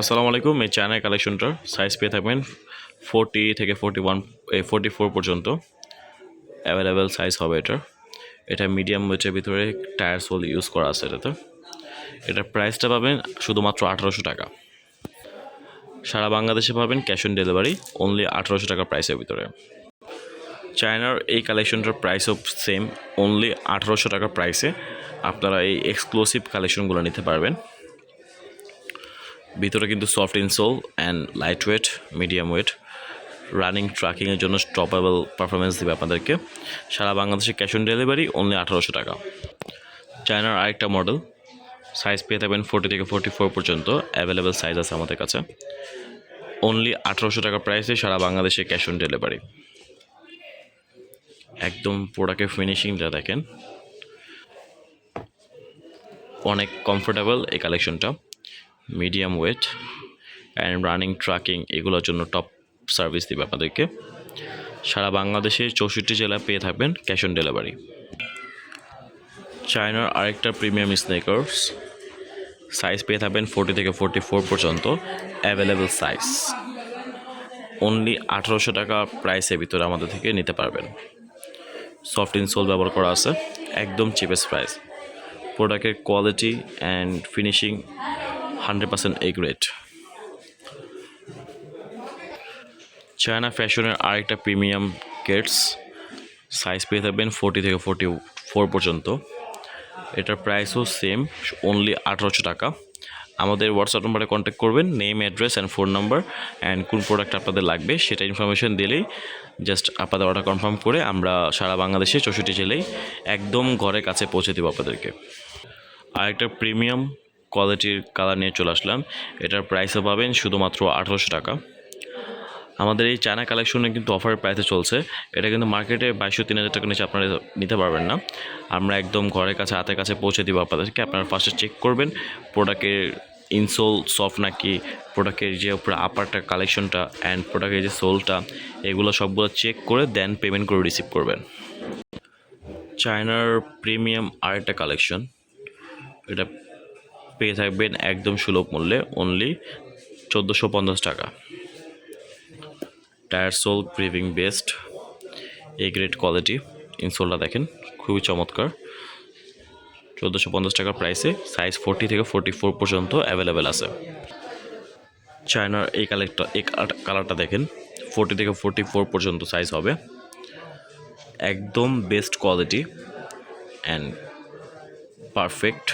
আসসালামু আলাইকুম, এই চায়না কালেকশনটার সাইজ পেয়ে থাকবেন ফোরটি থেকে ফোরটি ওয়ান ফোরটি ফোর পর্যন্ত। অ্যাভেলেবেল সাইজ হবে এটার এটা মিডিয়াম ওয়েটের ভিতরে টায়ার সোল ইউজ করা আছে এটাতে। এটার প্রাইসটা পাবেন শুধুমাত্র আঠারোশো টাকা। সারা বাংলাদেশে পাবেন ক্যাশ অন ডেলিভারি অনলি আঠারোশো টাকা প্রাইসের ভিতরে। চায়নার এই কালেকশনটার প্রাইসও সেম অনলি আঠারোশো টাকা প্রাইসে আপনারা এই এক্সক্লুসিভ কালেকশনগুলো নিতে পারবেন। ভিতরে কিন্তু soft insole and light weight medium weight running ট্রাকিংয়ের জন্য স্টপেবল পারফরমেন্স দেবে আপনাদেরকে। সারা বাংলাদেশে ক্যাশ অন ডেলিভারি অনলি আঠারোশো টাকা। চায়নার আরেকটা মডেল সাইজ পেয়ে থাকবেন ফোর্টি থেকে ফোর্টি ফোর পর্যন্ত অ্যাভেলেবেল সাইজ আছে আমাদের কাছে। অনলি আঠারোশো টাকা প্রাইসে সারা বাংলাদেশে ক্যাশ অন ডেলিভারি একদম প্রোডাক্টের ফিনিশিংটা দেখেন। অনেক কমফোর্টেবল এই কালেকশনটা medium weight and running trekking এগুলোর জন্য টপ সার্ভিস দেবে আপনাদেরকে। সারা বাংলাদেশে চৌষট্টি জেলা পেয়ে থাকবেন ক্যাশ অন ডেলিভারি চায়নার আরেকটা প্রিমিয়াম স্নেকার্স সাইজ পেয়ে থাকবেন ফোর্টি থেকে ফোর্টি ফোর পর্যন্ত অ্যাভেলেবেল সাইজ অনলি আঠারোশো টাকা প্রাইসের ভিতরে আমাদের থেকে নিতে পারবেন। সফট ইনসোল ব্যবহার করা আছে, একদম চিপেস্ট প্রাইস প্রোডাক্টের quality and finishing hundred percent A grade. China ফ্যাশনের আরেকটা প্রিমিয়াম কেটস সাইজ পেয়ে থাকবেন ফোর্টি থেকে ফোর্টি ফোর পর্যন্ত। এটার প্রাইসও সেম অনলি আঠারোশো টাকা। আমাদের হোয়াটসঅ্যাপ নম্বরে কন্ট্যাক্ট করবেন name address and phone number and কোন প্রোডাক্ট আপনাদের লাগবে সেটা ইনফরমেশন দিলেই জাস্ট আপনাদের অর্ডার কনফার্ম করে আমরা সারা বাংলাদেশে চৌষট্টি জেলেই একদম ঘরের কাছে পৌঁছে দেবো আপনাদেরকে। আরেকটা প্রিমিয়াম কোয়ালিটির কালার নিয়ে চলে আসলাম। এটার প্রাইসও পাবেন শুধুমাত্র আঠারোশো টাকা। আমাদের এই চায়না কালেকশনে কিন্তু অফারের প্রাইসে চলছে। এটা কিন্তু মার্কেটে বাইশশো, তিন হাজার টাকা নিচে আপনারা নিতে পারবেন না। আমরা একদম ঘরের কাছে, হাতের কাছে পৌঁছে দিব আপনাদেরকে। আপনারা ফার্স্টে চেক করবেন প্রোডাক্টের ইনসোল সফট নাকি প্রোডাক্টের যে উপরে আপারটা কালেকশনটা অ্যান্ড প্রোডাক্টের যে সোলটা এগুলো সবগুলো চেক করে দেন পেমেন্ট করে রিসিভ করবেন। চায়নার প্রিমিয়াম আরেকটা কালেকশন এটা পেয়ে থাকবেন একদম সুলভ মূল্যে অনলি চোদ্দোশো পঞ্চাশ টাকা। Tyre sole gripping best A grade quality ইনসোলটা দেখেন, খুবই চমৎকার। চোদ্দোশো পঞ্চাশ টাকার প্রাইসে সাইজ ফোরটি থেকে ফোরটি ফোর পর্যন্ত অ্যাভেলেবেল আছে। চায়নার এই কালারটা এই কালারটা দেখেন ফোরটি থেকে ফোরটি ফোর পর্যন্ত সাইজ হবে। একদম বেস্ট কোয়ালিটি অ্যান্ড পারফেক্ট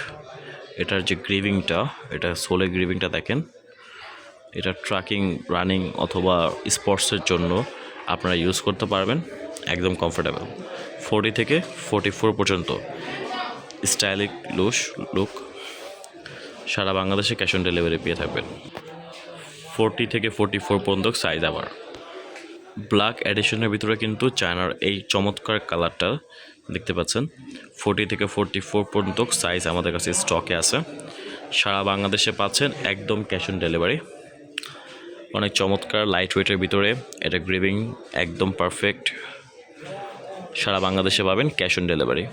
এটার যে গ্রিভিংটা, এটা সোলে গ্রিভিংটা দেখেন, এটা ট্রাকিং, রানিং অথবা স্পোর্টসের জন্য আপনারা ইউজ করতে পারবেন, একদম কমফোর্টেবল। ফোর্টি থেকে ফোর্টি ফোর পর্যন্ত স্টাইলিক লুস লুক সারা বাংলাদেশে ক্যাশ অন ডেলিভারি পেয়ে থাকবেন। ফোরটি থেকে ফোর্টি ফোর পর্যন্ত সাইজ আবার। ব্ল্যাক এডিশনের ভিতরে কিন্তু চায়নার এই চমৎকার কালারটা দেখতে পাচ্ছেন। ফোর্টি থেকে ফোর্টি ফোর পর্যন্ত সাইজ আমাদের কাছে স্টকে আছে। সারা বাংলাদেশে পাচ্ছেন একদম ক্যাশ অন ডেলিভারি অনেক চমৎকার লাইট ওয়েটের ভিতরে এটা গ্রিভিং একদম পারফেক্ট সারা বাংলাদেশে পাবেন ক্যাশ অন ডেলিভারি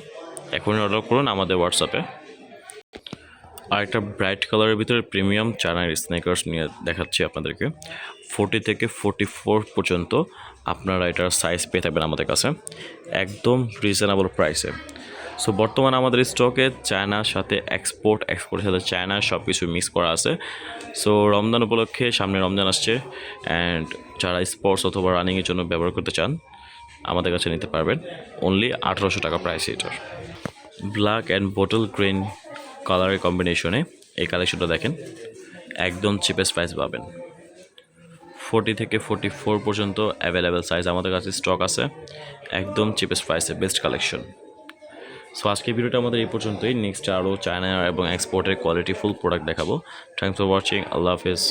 এখনই অর্ডার করুন আমাদের হোয়াটসঅ্যাপে আর একটা ব্রাইট কালারের ভিতরে প্রিমিয়াম চায়নার স্নেকার্স নিয়ে দেখাচ্ছি আপনাদেরকে। ফোর্টি থেকে ফোর্টি ফোর পর্যন্ত আপনারা এটার সাইজ পেয়ে থাকবেন আমাদের কাছে। একদম রিজনেবল প্রাইসে সো বর্তমানে আমাদের স্টকে চায়নার সাথে এক্সপোর্ট এক্সপোর্টের সাথে চায়না সব কিছু মিক্স করা আছে। সো রমজান উপলক্ষে সামনে রমজান আসছে অ্যান্ড যারা স্পোর্টস অথবা রানিংয়ের জন্য ব্যবহার করতে চান, আমাদের কাছে নিতে পারবেন। অনলি আঠারোশো টাকা প্রাইস এটার। ব্ল্যাক অ্যান্ড বোটল গ্রিন কালারের কম্বিনেশনে এই কালেকশনটা দেখেন, একদম চিপেস্ট প্রাইস পাবেন। ফোর্টি থেকে ফোর্টি ফোর পর্যন্ত অ্যাভেলেবেল সাইজ আমাদের কাছে স্টক আছে, একদম চিপেস্ট প্রাইসে বেস্ট কালেকশন সো আজকের ভিডিওটা আমাদের এই পর্যন্তই। নেক্সট আরও চায়না এবং এক্সপোর্টের কোয়ালিটি ফুল প্রোডাক্ট দেখাবো। Thanks for watching Allah Hafiz.